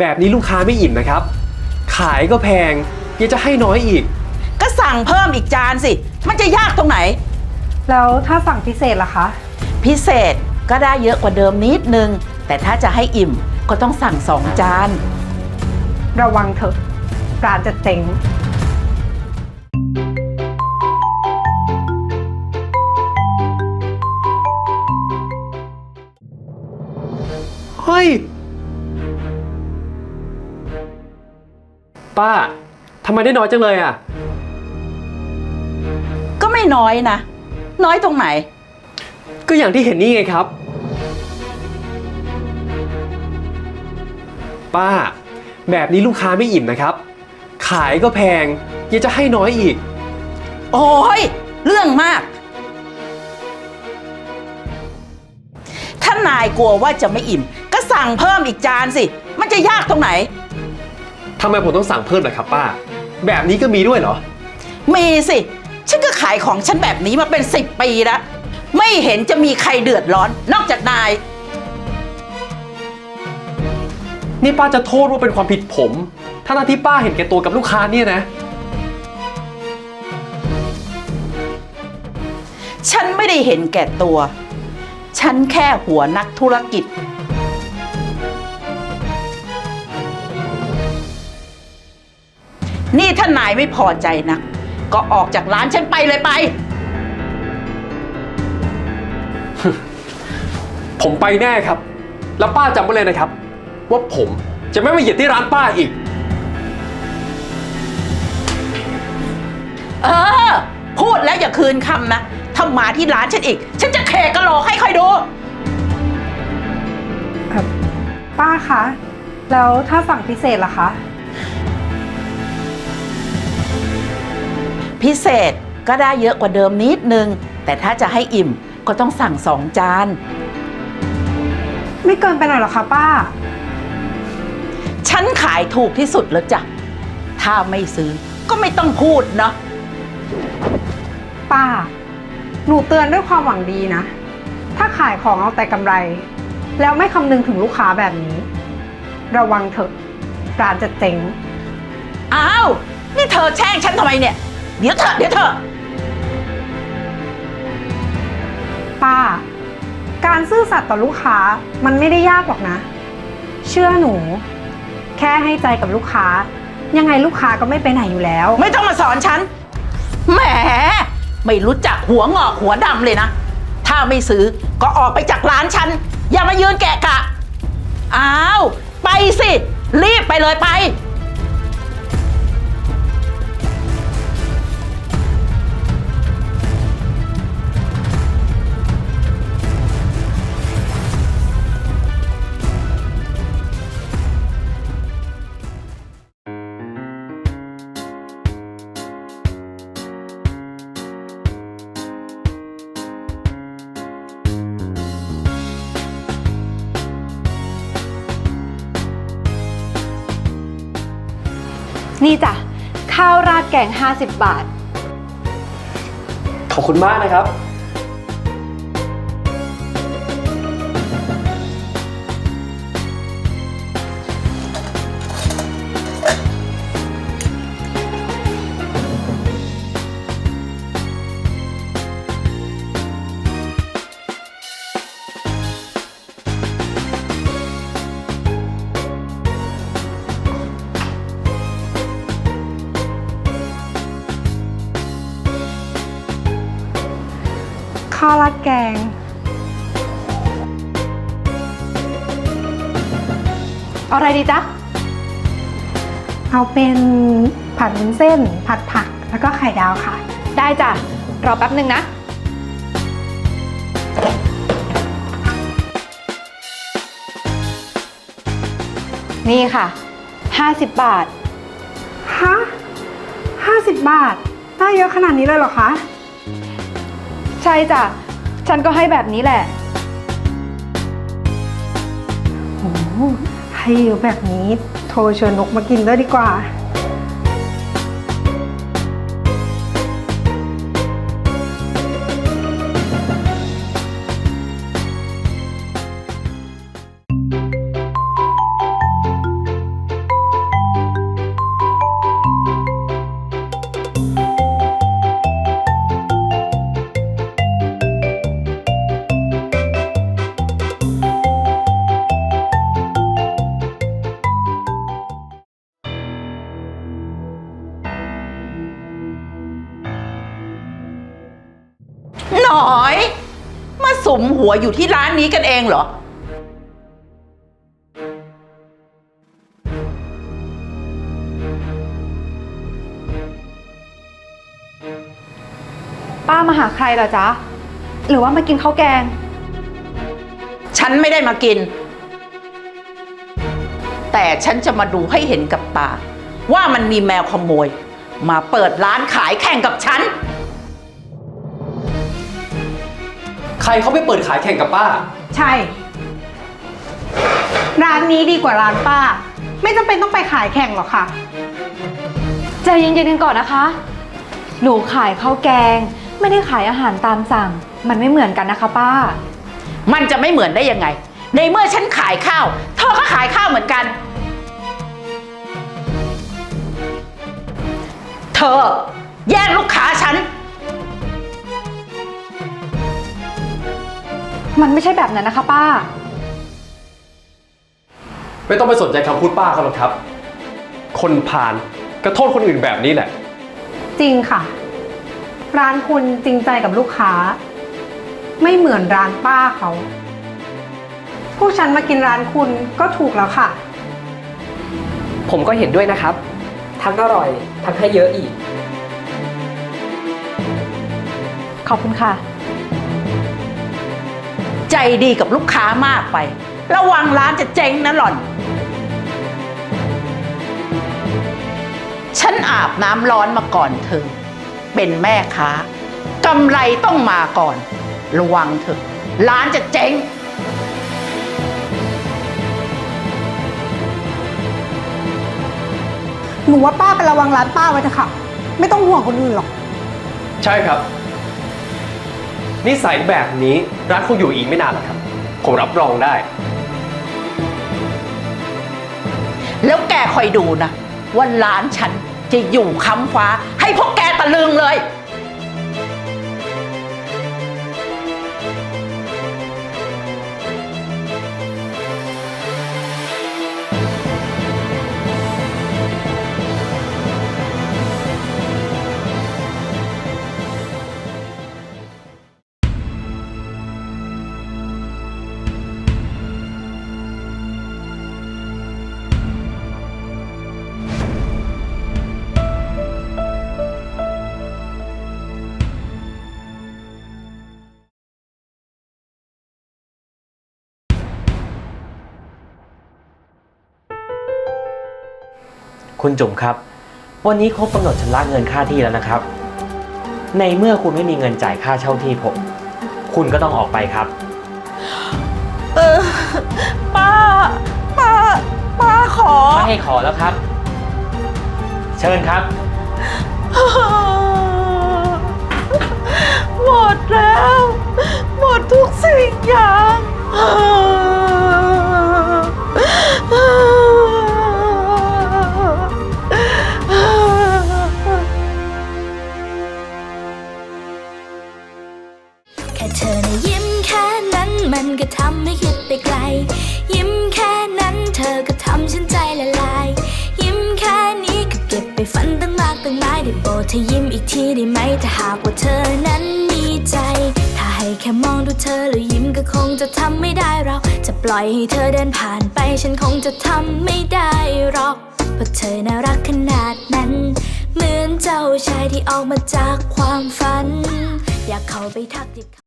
แบบนี้ลูกค้าไม่อิ่มนะครับ ขายก็แพงยังจะให้น้อยอีก ก็สั่งเพิ่มอีกจานสิ มันจะยากตรงไหน แล้วถ้าสั่งพิเศษล่ะคะ พิเศษก็ได้เยอะกว่าเดิมนิดนึง แต่ถ้าจะให้อิ่มก็ต้องสั่งสองจาน ระวังเถอะร้านจะเจ๊งเฮ้ย ป้าทำไมได้น้อยจังเลยอะ ก็ไม่น้อยนะ น้อยตรงไหน ก็อย่างที่เห็นนี่ไงครับ ป้า แบบนี้ลูกค้าไม่อิ่มนะครับ ขายก็แพงยังจะให้น้อยอีก โอ้ย เรื่องมาก ถ้านายกลัวว่าจะไม่อิ่ม ก็สั่งเพิ่มอีกจานสิ มันจะยากตรงไหน ทำไมผมต้องสั่งเพิ่มล่ะครับป้า แบบนี้ก็มีด้วยเหรอ มีสิ ฉันก็ขายของฉันแบบนี้มาเป็นสิบปีแล้ว ไม่เห็นจะมีใครเดือดร้อนนอกจากนาย นี่ป้าจะโทษว่าเป็นความผิดผมถ้าที่ป้าเห็นแก่ตัวกับลูกค้าเนี่ยนะ ฉันไม่ได้เห็นแก่ตัว ฉันแค่หัวนักธุรกิจ นี่ถ้านายไม่พอใจนะก็ออกจากร้านฉันไปเลยไป ผมไปแน่ครับ แล้วป้าจำไว้เลยนะครับ ว่าผมจะไม่มาเหยียดที่ร้านป้าอีก เออ พูดแล้วอย่าคืนคำนะ ถ้ามาที่ร้านฉันอีก ฉันจะแขกกระโหลกให้ค่อยดู ป้าคะ แล้วถ้าสั่งพิเศษล่ะคะ พิเศษก็ได้เยอะกว่าเดิมนิดนึง แต่ถ้าจะให้อิ่มก็ต้องสั่งสองจาน ไม่เกินไปหน่อยเหรอคะป้า ฉันขายถูกที่สุดแล้วจ้ะ ถ้าไม่ซื้อก็ไม่ต้องพูดเนาะป้า หนูเตือนด้วยความหวังดีนะ ถ้าขายของเอาแต่กำไร แล้วไม่คำนึงถึงลูกค้าแบบนี้ ระวังเถอะร้านจะเจ๊ง อ้าว นี่เธอแช่งฉันทำไมเนี่ย เดี๋ยวเถอะเดี๋ยวเถอะป้า การซื่อสัตย์ต่อลูกค้ามันไม่ได้ยากหรอกนะ เชื่อหนู แค่ให้ใจกับลูกค้า ยังไงลูกค้าก็ไม่ไปไหนอยู่แล้ว ไม่ต้องมาสอนฉัน แหม ไม่รู้จักหัวงอกหัวดำเลยนะ ถ้าไม่ซื้อก็ออกไปจากร้านฉัน อย่ามายืนแกะกะ อ้าว ไปสิ รีบไปเลยไป นี่จ้ะ ข้าวราดแกง 50 บาท ขอบคุณมากนะครับ ข้าวราดแกง เอาอะไรดีจ๊ะ เอาเป็นผัดวุ้นเส้น ผัดผัก แล้วก็ไข่ดาวค่ะ ได้จ้ะ รอแป๊บหนึ่งนะ นี่ค่ะ 50 บาท ฮะห้าสิบบาท ได้เยอะขนาดนี้เลยเหรอคะ ใช่จ้ะ ฉันก็ให้แบบนี้แหละ โอ้โหให้เยอะแบบนี้ โทรชวนนกมากินด้วยดีกว่า อย มาสมหัวอยู่ที่ร้านนี้กันเองเหรอ ป้ามาหาใครเหรอจ๊ะ หรือว่ามากินข้าวแกง ฉันไม่ได้มากิน แต่ฉันจะมาดูให้เห็นกับตา ว่ามันมีแมวขโมย มาเปิดร้านขายแข่งกับฉัน ใครเขาไปเปิดขายแข่งกับป้า ใช่ ร้านนี้ดีกว่าร้านป้า ไม่จำเป็นต้องไปขายแข่งหรอกค่ะ ใจเย็นๆกันก่อนนะคะ หนูขายข้าวแกง ไม่ได้ขายอาหารตามสั่ง มันไม่เหมือนกันนะคะป้า มันจะไม่เหมือนได้ยังไง ในเมื่อฉันขายข้าวเธอก็ขายข้าวเหมือนกัน เธอ แย่งลูกค้าฉัน มันไม่ใช่แบบนั้นนะคะ ป้า ไม่ต้องไปสนใจคำพูดป้าเขาหรอกครับ คนผ่านก็โทษคนอื่นแบบนี้แหละ จริงค่ะ ร้านคุณจริงใจกับลูกค้า ไม่เหมือนร้านป้าเขาพวกฉันมากินร้านคุณก็ถูกแล้วค่ะ ผมก็เห็นด้วยนะครับ ทั้งอร่อย ทั้งให้เยอะอีก ขอบคุณค่ะ ใจดีกับลูกค้ามากไป ระวังร้านจะเจ๊งนะหล่อน ฉันอาบน้ำร้อนมาก่อนเธอ เป็นแม่ค้ากำไรต้องมาก่อน ระวังเถอะ ร้านจะเจ๊ง หนูว่าป้าไประวังร้านป้าไว้เถอะค่ะ ไม่ต้องห่วงคนอื่นหรอก ใช่ครับ นิสัยแบบนี้ร้านคงอยู่อีกไม่นานหรอกครับ ผมรับรองได้ แล้วแกคอยดูนะว่าร้านฉันจะอยู่ค้ำฟ้าให้พวกแกตะลึงเลย คุณจุ๋มครับ วันนี้ครบกำหนดชำระเงินค่าที่แล้วนะครับ ในเมื่อคุณไม่มีเงินจ่ายค่าเช่าที่ผม คุณก็ต้องออกไปครับ เออ ป้า ป้า ป้าขอ ไม่ให้ขอแล้วครับ เชิญครับ หมดแล้ว หมดทุกสิ่งอย่าง ก็ทำให้คิดไปไกล ยิ้มแค่นั้นเธอก็ทำฉันใจละลาย ยิ้มแค่นี้ก็เก็บไปฝันตั้งมากตั้งหลายได้โปรดเธอยิ้มอีกทีได้ไหมถ้าหากว่าเธอนั้นมีใจ ถ้าให้แค่มองดูเธอแล้วยิ้มก็คงจะทำไม่ได้เราจะปล่อยให้เธอเดินผ่านไปฉันคงจะทำไม่ได้หรอกเพราะเธอน่ารักขนาดนั้น เหมือนเจ้าชายที่ออกมาจากความฝัน อยากเข้าไปทักทิ